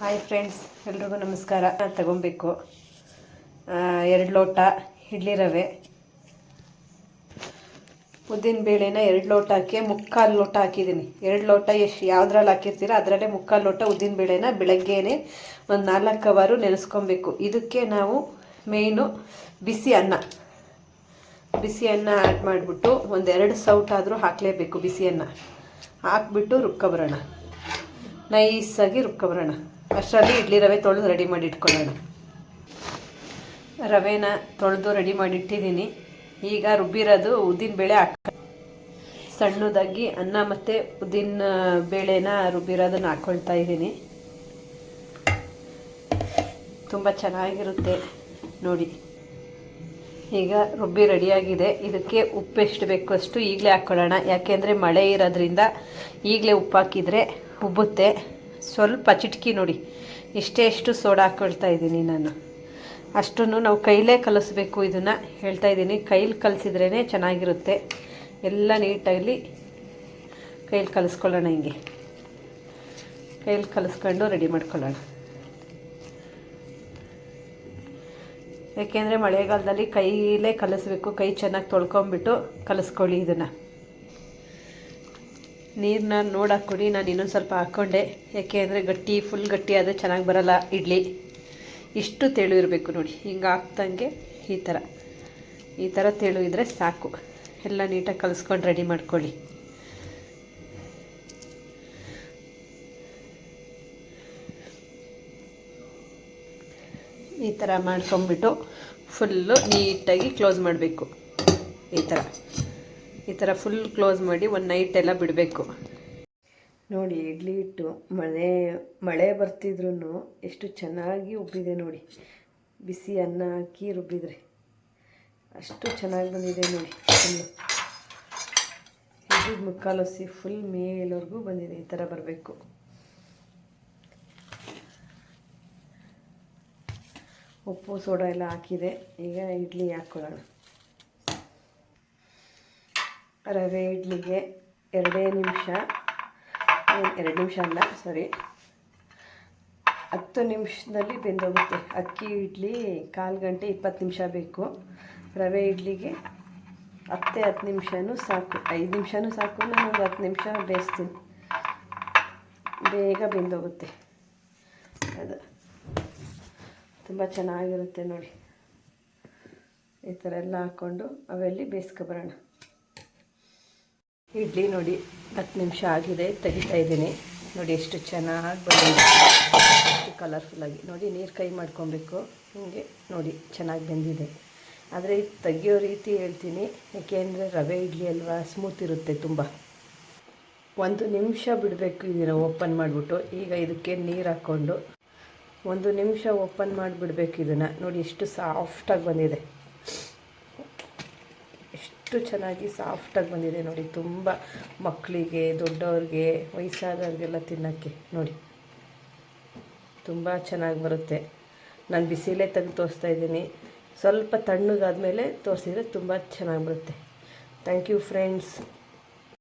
Hi friends ಎಲ್ರಿಗೂ ನಮಸ್ಕಾರ. ತಗೊಬೇಕು ಎರಡು ಲೋಟ ಇಡ್ಲಿ ರವೆ. ಉದ್ದಿನ ಬೇಳೆನ ಎರಡು ಲೋಟ ಹಾಕಿ, ಮುಕ್ಕಾಲು ಲೋಟ ಹಾಕಿದ್ದೀನಿ. ಎರಡು ಲೋಟ ಎಷ್ಟು ಯಾವುದ್ರಲ್ಲಿ ಹಾಕಿರ್ತೀರ ಅದರಲ್ಲೇ ಮುಕ್ಕಾಲು ಲೋಟ ಉದ್ದಿನ ಬೇಳೆನ ಬೆಳಗ್ಗೆನೇ ಒಂದು ನಾಲ್ಕು ಅವರು ನೆನೆಸ್ಕೊಬೇಕು. ಇದಕ್ಕೆ ನಾವು ಮೇಯ್ನು ಬಿಸಿ ಅನ್ನ. ಬಿಸಿ ಅನ್ನ ಆ್ಯಡ್ ಮಾಡಿಬಿಟ್ಟು ಒಂದೆರಡು ಸೌಟಾದರೂ ಹಾಕಲೇಬೇಕು ಬಿಸಿ ಅನ್ನ. ಹಾಕ್ಬಿಟ್ಟು ರುಬ್ಕೊಬರೋಣ. ನೈಸಾಗಿ ರುಬ್ಕೊಬರೋಣ. ಅಷ್ಟರಲ್ಲಿ ಇಡ್ಲಿ ರವೆ ತೊಳೆದು ರೆಡಿ ಮಾಡಿ ಇಟ್ಕೊಳ್ಳೋಣ ರವೆನ ತೊಳೆದು ರೆಡಿ ಮಾಡಿ ಇಟ್ಟಿದ್ದೀನಿ. ಈಗ ರುಬ್ಬಿರೋದು ಉದ್ದಿನ ಬೇಳೆ ಹಾಕ ಸಣ್ಣದಾಗಿ ಅನ್ನ ಮತ್ತು ಉದ್ದಿನ ಬೇಳೆನ ರುಬ್ಬಿರೋದನ್ನು ಹಾಕ್ಕೊಳ್ತಾ ಇದ್ದೀನಿ. ತುಂಬ ಚೆನ್ನಾಗಿರುತ್ತೆ ನೋಡಿ. ಈಗ ರುಬ್ಬಿ ರೆಡಿಯಾಗಿದೆ ಇದಕ್ಕೆ ಉಪ್ಪು ಎಷ್ಟು ಬೇಕು ಅಷ್ಟು ಈಗಲೇ ಹಾಕ್ಕೊಳ್ಳೋಣ. ಯಾಕೆಂದರೆ ಮಳೆ ಇರೋದ್ರಿಂದ ಈಗಲೇ ಉಪ್ಪು ಹಾಕಿದರೆ ಉಬ್ಬುತ್ತೆ. ಸ್ವಲ್ಪ ಚಿಟಕಿ ನೋಡಿ. ಇಷ್ಟೇ ಎಷ್ಟು ಸೋಡಾ ಹಾಕ್ಕೊಳ್ತಾ ಇದ್ದೀನಿ ನಾನು. ಅಷ್ಟನ್ನು ನಾವು ಕೈಲೇ ಕಲಿಸ್ಬೇಕು ಇದನ್ನು. ಹೇಳ್ತಾ ಇದ್ದೀನಿ, ಕೈಲಿ ಕಲಿಸಿದ್ರೇ ಚೆನ್ನಾಗಿರುತ್ತೆ. ಎಲ್ಲ ನೀಟಾಗಿ ಕೈಲಿ ಕಲಿಸ್ಕೊಳ್ಳೋಣ ಹಿಂಗೆ. ಕೈಲಿ ಕಲಿಸ್ಕೊಂಡು ರೆಡಿ ಮಾಡ್ಕೊಳ್ಳೋಣ. ಏಕೆಂದರೆ ಮಳೆಗಾಲದಲ್ಲಿ ಕೈಲೇ ಕಲಿಸ್ಬೇಕು, ಕೈ ಚೆನ್ನಾಗಿ ತೊಳ್ಕೊಂಬಿಟ್ಟು ಕಲಿಸ್ಕೊಳ್ಳಿ ಇದನ್ನು. ನೀರನ್ನ ನೋಡಿ ಹಾಕ್ಕೊಡಿ, ನಾನು ಇನ್ನೊಂದು ಸ್ವಲ್ಪ ಹಾಕ್ಕೊಂಡೆ. ಯಾಕೆ ಅಂದರೆ ಗಟ್ಟಿ ಫುಲ್ ಗಟ್ಟಿ ಆದರೆ ಚೆನ್ನಾಗಿ ಬರಲ್ಲ ಇಡ್ಲಿ. ಇಷ್ಟು ತೆಳು ಇರಬೇಕು ನೋಡಿ, ಹಿಂಗೆ ಹಾಕ್ದಂಗೆ ಈ ಥರ ಈ ಥರ ತೆಳು ಇದ್ದರೆ ಸಾಕು. ಎಲ್ಲ ನೀಟಾಗಿ ಕಲಿಸ್ಕೊಂಡು ರೆಡಿ ಮಾಡ್ಕೊಳ್ಳಿ. ಈ ಥರ ಮಾಡ್ಕೊಂಬಿಟ್ಟು ಫುಲ್ಲು ನೀಟಾಗಿ ಕ್ಲೋಸ್ ಮಾಡಬೇಕು. ಈ ಥರ ಈ ಥರ ಫುಲ್ ಕ್ಲೋಸ್ ಮಾಡಿ ಒಂದು ನೈಟ್ ಎಲ್ಲ ಬಿಡಬೇಕು. ನೋಡಿ, ಇಡ್ಲಿ ಹಿಟ್ಟು, ಮಳೆ ಮಳೆ ಬರ್ತಿದ್ರು ಎಷ್ಟು ಚೆನ್ನಾಗಿ ಉಬ್ಬಿದೆ ನೋಡಿ. ಬಿಸಿ ಅನ್ನ ಹಾಕಿ ರುಬ್ಬಿದ್ರೆ. ಅಷ್ಟು ಚೆನ್ನಾಗಿ ಬಂದಿದೆ ನೋಡಿ ಫುಲ್ಲು ಇದು ಮುಕ್ಕಾಲು ಹಸಿ ಫುಲ್ ಮೇಲವರೆಗೂ ಬಂದಿದೆ ಈ ಥರ ಬರಬೇಕು. ಉಪ್ಪು, ಸೋಡಾ ಎಲ್ಲ ಹಾಕಿದೆ. ಈಗ ಇಡ್ಲಿ ಹಾಕ್ಕೊಳ್ಳೋಣ ರವೆ ಇಡ್ಲಿಗೆ ಎರಡೇ ನಿಮಿಷ ಎರಡು ನಿಮಿಷ ಅಲ್ಲ ಸಾರಿ ಹತ್ತು ನಿಮಿಷದಲ್ಲಿ ಬೆಂದೋಗುತ್ತೆ. ಅಕ್ಕಿ ಇಡ್ಲಿ ಕಾಲು ಗಂಟೆ ಇಪ್ಪತ್ತು ನಿಮಿಷ ಬೇಕು. ರವೆ ಇಡ್ಲಿಗೆ ಹತ್ತೇ ಹತ್ತು ನಿಮಿಷವೂ ಸಾಕು. ಐದು ನಿಮಿಷವೂ ಸಾಕು ಒಂದು ಹತ್ತು ನಿಮಿಷ ಬೇಯಿಸ್ತೀನಿ. ಬೇಗ ಬೆಂದೋಗುತ್ತೆ. ಅದು ತುಂಬ ಚೆನ್ನಾಗಿರುತ್ತೆ ನೋಡಿ. ಈ ಥರ ಎಲ್ಲ ಹಾಕ್ಕೊಂಡು ಅವೆಲ್ಲಿ ಬೇಯಿಸ್ಕೊಬರೋಣ ಇಡ್ಲಿ ನೋಡಿ ಹತ್ತು ನಿಮಿಷ ಆಗಿದೆ, ತೆಗಿತಾ ಇದ್ದೀನಿ. ನೋಡಿ ಎಷ್ಟು ಚೆನ್ನಾಗಿ ಬಂದಿದೆ. ಎಷ್ಟು ಕಲರ್ಫುಲ್ಲಾಗಿ ನೋಡಿ ನೀರು ಕೈ ಮಾಡ್ಕೊಬೇಕು. ಹೀಗೆ ನೋಡಿ ಚೆನ್ನಾಗಿ ಬೆಂದಿದೆ. ಆದರೆ ಇದು ತೆಗಿಯೋ ರೀತಿ ಹೇಳ್ತೀನಿ. ಏಕೆಂದರೆ ರವೆ ಇಡ್ಲಿ ಅಲ್ವಾ? ಸ್ಮೂತ್ ಇರುತ್ತೆ ತುಂಬ. ಒಂದು ನಿಮಿಷ ಬಿಡಬೇಕು ಇದನ್ನು ಓಪನ್ ಮಾಡಿಬಿಟ್ಟು. ಈಗ ಇದಕ್ಕೆ ನೀರು ಹಾಕ್ಕೊಂಡು ಒಂದು ನಿಮಿಷ ಓಪನ್ ಮಾಡಿಬಿಡ್ಬೇಕು ಇದನ್ನು. ನೋಡಿ ಎಷ್ಟು ಸಾಫ್ಟಾಗಿ ಬಂದಿದೆ. ಎಷ್ಟು ಚೆನ್ನಾಗಿ ಸಾಫ್ಟಾಗಿ ಬಂದಿದೆ ನೋಡಿ, ತುಂಬ ಮಕ್ಕಳಿಗೆ, ದೊಡ್ಡವ್ರಿಗೆ, ವಯಸ್ಸಾದವ್ರಿಗೆಲ್ಲ ತಿನ್ನೋಕ್ಕೆ ನೋಡಿ. ತುಂಬ ಚೆನ್ನಾಗಿ ಬರುತ್ತೆ. ನಾನು ಬಿಸಿಲೇ ತೆಗೆದು ತೋರಿಸ್ತಾ ಇದ್ದೀನಿ. ಸ್ವಲ್ಪ ತಣ್ಣಗಾದ್ಮೇಲೆ ತೋರಿಸಿದ್ರೆ ತುಂಬ ಚೆನ್ನಾಗಿ ಬರುತ್ತೆ. Thank you friends